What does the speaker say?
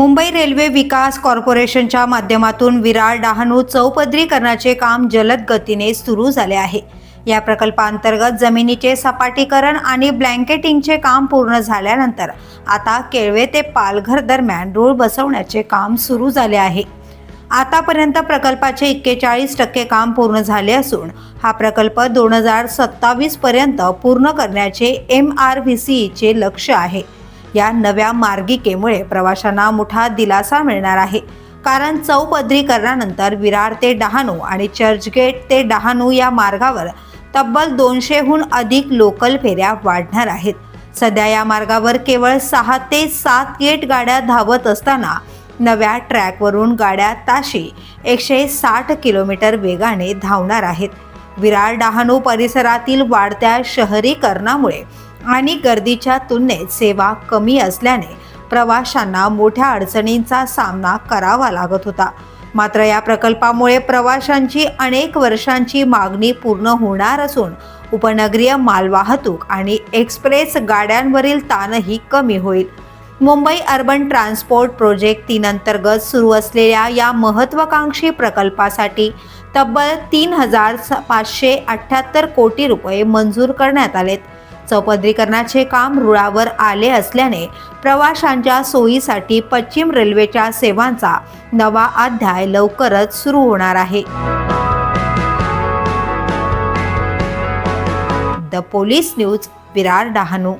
Mumbai railway विकास कॉर्पोरेशनच्या माध्यमातून विरार डहाणू चौपदरीकरणाचे काम जलद गतीने सुरू झाले आहे. या प्रकल्पांतर्गत जमिनीचे सपाटीकरण आणि ब्लँकेटिंगचे काम पूर्ण झाल्यानंतर आता केळवे ते पालघर दरम्यान रूळ बसवण्याचे काम सुरू झाले आहे. आतापर्यंत प्रकल्पाचे एक्केचाळीस टक्के काम पूर्ण झाले असून हा प्रकल्प दोन हजार सत्तावीसपर्यंत पूर्ण करण्याचे एम आर व्ही सीचे लक्ष आहे. या नव्या मार्गिकेमुळे प्रवाशांना मोठा दिलासा मिळणार आहे. कारण चौपदरीकरणानंतर विरार ते डहाणू आणि चर्चगेट ते डहाणू या मार्गावर तब्बल दोनशेहून अधिक लोकल फेऱ्या वाढणार आहेत. सध्या या मार्गावर केवळ सहा ते सात गेट गाड्या धावत असताना नव्या ट्रॅकवरून गाड्या ताशी एकशे साठ किलोमीटर वेगाने धावणार आहेत. विरार डहाणू परिसरातील वाढत्या शहरीकरणामुळे आणि गर्दीच्या तुलनेत सेवा कमी असल्याने प्रवाशांना मोठ्या अडचणींचा सामना करावा लागत होता. मात्र या प्रकल्पामुळे प्रवाशांची अनेक वर्षांची मागणी पूर्ण होणार असून उपनगरीय मालवाहतूक आणि एक्सप्रेस गाड्यांवरील ताणही कमी होईल. मुंबई अर्बन ट्रान्सपोर्ट प्रोजेक्ट तीन अंतर्गत सुरू असलेल्या या महत्त्वाकांक्षी प्रकल्पासाठी तब्बल तीन हजार पाचशे अठ्ठ्याहत्तर कोटी रुपये मंजूर करण्यात आलेत. चौपदरीकरणाचे काम रुळावर आले असल्याने प्रवाशांच्या सोयीसाठी पश्चिम रेल्वेच्या सेवांचा नवा अध्याय लवकरच सुरू होणार आहे. The police news Virar Dahanu